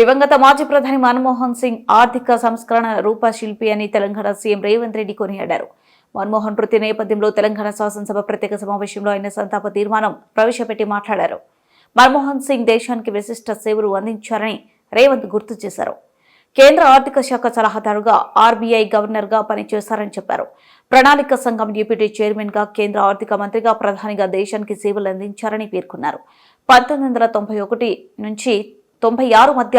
దివంగత మాజీ ప్రధాని మన్మోహన్ సింగ్ ఆర్థిక సంస్కరణ రూపశిల్పి అని తెలంగాణ సీఎం రేవంత్ రెడ్డి కొనియాడారు. మన్మోహన్ మృతి నేపథ్యంలో తెలంగాణ శాసనసభ ప్రత్యేక సమావేశంలో ఆయన సంతాప తీర్మానం ప్రవేశపెట్టి మాట్లాడారు. మన్మోహన్ సింగ్ దేశానికి విశిష్ట సేవలు అందించారని రేవంత్ గుర్తు చేశారు. కేంద్ర ఆర్థిక శాఖ సలహాదారుగా ఆర్బీఐ గవర్నర్గా పనిచేశారని చెప్పారు. ప్రణాళిక సంఘం డిప్యూటీ చైర్మన్గా కేంద్ర ఆర్థిక మంత్రిగా ప్రధానిగా దేశానికి సేవలు అందించారని పేర్కొన్నారు. పంతొమ్మిది వందల తొంభై ఒకటి నుంచి తొంభై ఆరు మధ్య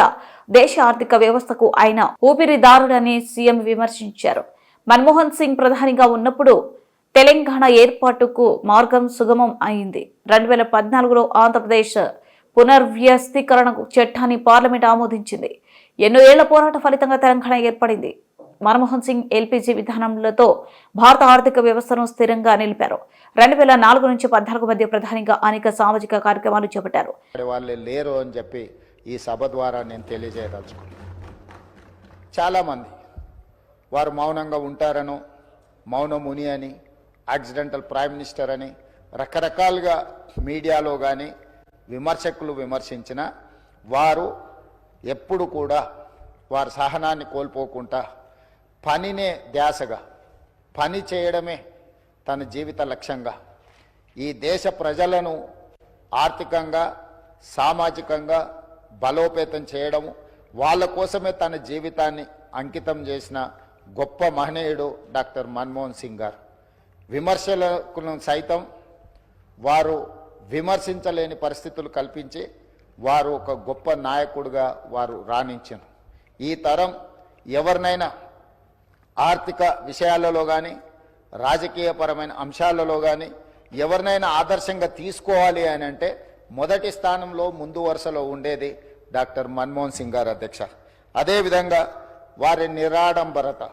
దేశ ఆర్థిక వ్యవస్థకు ఆయన ఊపిరిదారుడని సీఎం విమర్శించారు. మన్మోహన్ సింగ్ ప్రధానిగా ఉన్నప్పుడు తెలంగాణ ఏర్పాటుకు మార్గం సుగమం అయింది. రెండు వేల పద్నాలుగులో ఆంధ్రప్రదేశ్ పునర్వ్యవస్థీకరణ చట్టాన్ని పార్లమెంట్ ఆమోదించింది. ఎన్నో ఏళ్ళ పోరాట ఫలితంగా తెలంగాణ ఏర్పడింది. మన్మోహన్ సింగ్ ఎల్పీజీ విధానంలతో భారత ఆర్థిక వ్యవస్థను స్థిరంగా నిలిపారు. రెండు వేల నాలుగు నుంచి పద్నాలుగు మధ్య ప్రధానిగా అనేక సామాజిక కార్యక్రమాలు చేపట్టారు. వాళ్ళే లేరు అని చెప్పి ఈ సభ ద్వారా నేను తెలియజేయదలుచుకున్నాను. చాలామంది వారు మౌనంగా ఉంటారనో మౌన ముని అని యాక్సిడెంటల్ ప్రైమ్ మినిస్టర్ అని రకరకాలుగా మీడియాలో కానీ విమర్శకులు విమర్శించిన వారు ఎప్పుడు కూడా వారి సహనాన్ని కోల్పోకుండా పనినే ధ్యాసగా పని చేయడమే తన జీవిత లక్ష్యంగా ఈ దేశ ప్రజలను ఆర్థికంగా సామాజికంగా బలోపేతం చేయడము వాళ్ళ కోసమే తన జీవితాన్ని అంకితం చేసిన గొప్ప మహనీయుడు డాక్టర్ మన్మోహన్ సింగ్ గారు. విమర్శలకు సైతం వారు విమర్శించలేని పరిస్థితులు కల్పించి వారు ఒక గొప్ప నాయకుడిగా వారు రాణించారు ఈ తరం ఎవరినైనా ఆర్థిక విషయాలలో కానీ రాజకీయపరమైన అంశాలలో కానీ ఎవరినైనా ఆదర్శంగా తీసుకోవాలి అని అంటే మొదటి స్థానంలో ముందు వరుసలో ఉండేది డాక్టర్ మన్మోహన్ సింగ్ గారు అధ్యక్ష. అదేవిధంగా వారి నిరాడంబరత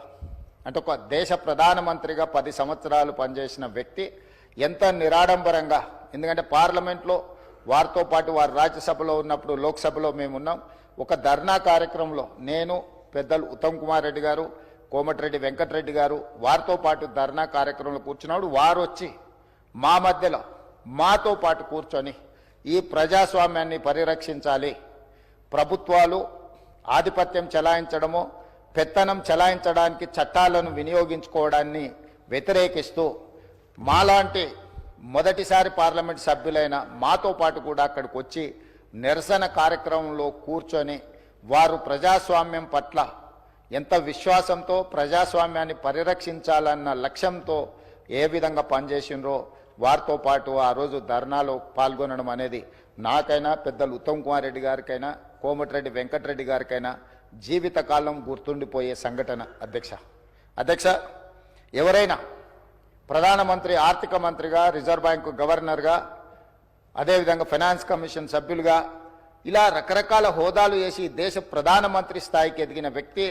అంటే ఒక దేశ ప్రధానమంత్రిగా పది సంవత్సరాలు పనిచేసిన వ్యక్తి ఎంత నిరాడంబరంగా ఎందుకంటే పార్లమెంట్లో వారితో పాటు వారు రాజ్యసభలో ఉన్నప్పుడు లోక్సభలో మేము ఉన్నాం. ఒక ధర్నా కార్యక్రమంలో నేను పెద్దలు ఉత్తమ్ కుమార్ రెడ్డి గారు కోమటిరెడ్డి వెంకటరెడ్డి గారు వారితో పాటు ధర్నా కార్యక్రమంలో కూర్చున్నప్పుడు వారు వచ్చి మా మధ్యలో మాతో పాటు కూర్చొని ఈ ప్రజాస్వామ్యాన్ని పరిరక్షించాలి. ప్రభుత్వాలు ఆధిపత్యం చెలాయించడము పెత్తనం చెలాయించడానికి చట్టాలను వినియోగించుకోవడాన్ని వ్యతిరేకిస్తూ మాలాంటి మొదటిసారి పార్లమెంట్ సభ్యులైన మాతో పాటు కూడా అక్కడికి వచ్చి నిరసన కార్యక్రమంలో కూర్చొని వారు ప్రజాస్వామ్యం పట్ల ఎంత విశ్వాసంతో ప్రజాస్వామ్యాన్ని పరిరక్షించాలన్న లక్ష్యంతో ఏ విధంగా పనిచేసిండ్రో వారితో పాటు ఆ రోజు ధర్నాలో పాల్గొనడం అనేది నాకైనా పెద్దలు ఉత్తమ్ కుమార్ రెడ్డి గారికైనా కోమటిరెడ్డి వెంకటరెడ్డి గారికైనా జీవితకాలం గుర్తుండిపోయే సంఘటన. అధ్యక్ష అధ్యక్ష ఎవరైనా ప్రధానమంత్రి ఆర్థిక మంత్రిగా రిజర్వ్ బ్యాంకు గవర్నర్గా అదేవిధంగా ఫైనాన్స్ కమిషన్ సభ్యులుగా ఇలా రకరకాల హోదాలు వేసి దేశ ప్రధానమంత్రి స్థాయికి ఎదిగిన వ్యక్తి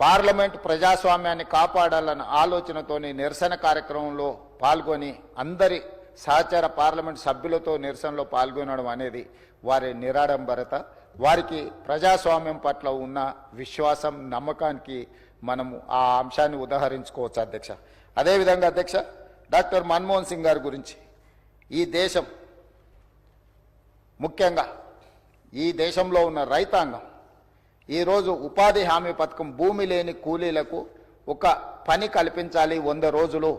పార్లమెంట్ ప్రజాస్వామ్యాన్ని కాపాడాలన్న ఆలోచనతోని నిరసన కార్యక్రమంలో పాల్గొని అందరి సహచార పార్లమెంట్ సభ్యులతో నిరసనలో పాల్గొనడం అనేది వారి నిరాడంబరత. వారికి ప్రజాస్వామ్యం పట్ల ఉన్న విశ్వాసం నమ్మకానికి మనము ఆ అంశాన్ని ఉదాహరించుకోవచ్చు అధ్యక్ష. అదేవిధంగా అధ్యక్ష డాక్టర్ మన్మోహన్ సింగ్ గారి గురించి ఈ దేశం ముఖ్యంగా ఈ దేశంలో ఉన్న రైతాంగం ఈరోజు ఉపాధి హామీ పథకం భూమి లేని కూలీలకు ఒక పని కల్పించాలి వంద రోజులు